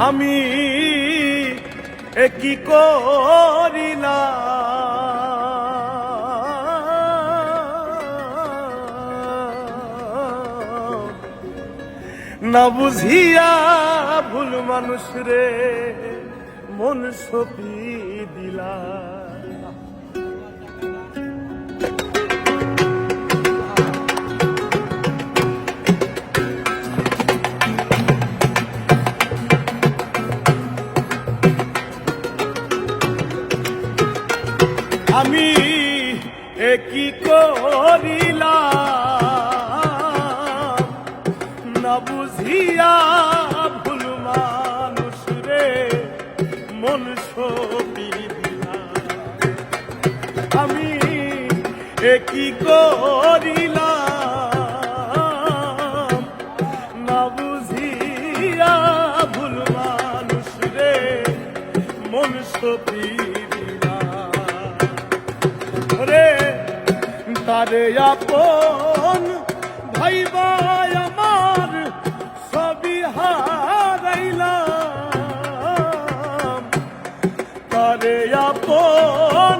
আমি একই করিলা না বুঝিয়া ভুল মানুষ রে মন সপি দিলা আমি একই করিলাম? না বুঝিয়া ভুল মানুষ রে, মন আমি একই করিলাম? ভুল মানুষ রে, মন তারে আপন ভাই ভাই আমার, সবই হারাইলাম। তারে আপন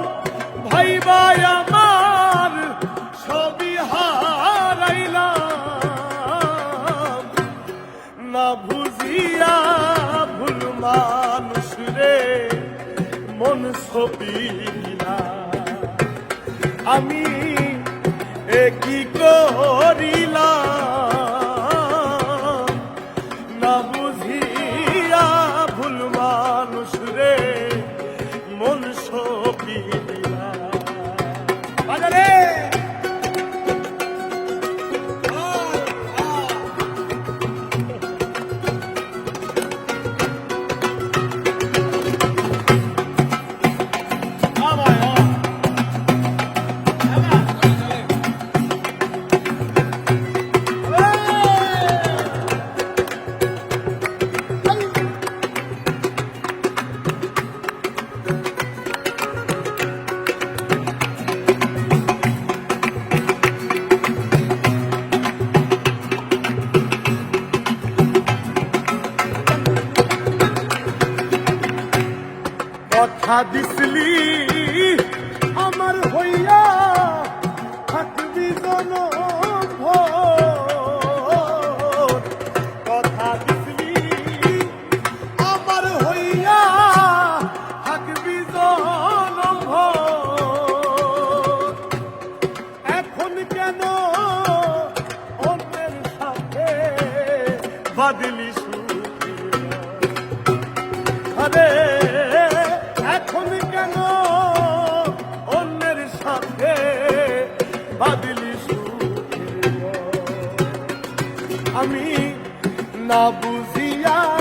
ভাই ভাই আমার, সবই হারাইলাম। না বুঝিয়া ভুল মানুষ রে, মন সপিলা আমি একই করিলাম কথা দিসলি আমার হইয়া থাকবি জনম কথা দিসলি আমার হইয়া থাকবি জনম এখন কেন অন্যের সাথে বাদলি আমি না বুঝিয়া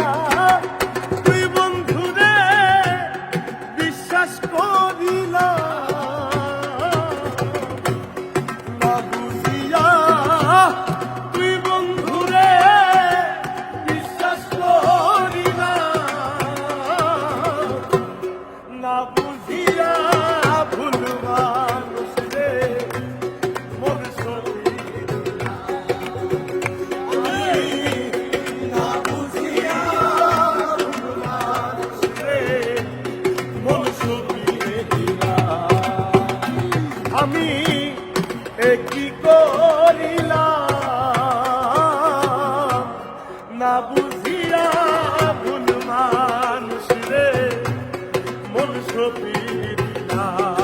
করিলাম। না বুঝিয়া ভুল মানুষ রে মন সপি দিলাম।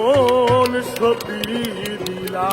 জীবন সতী দিলা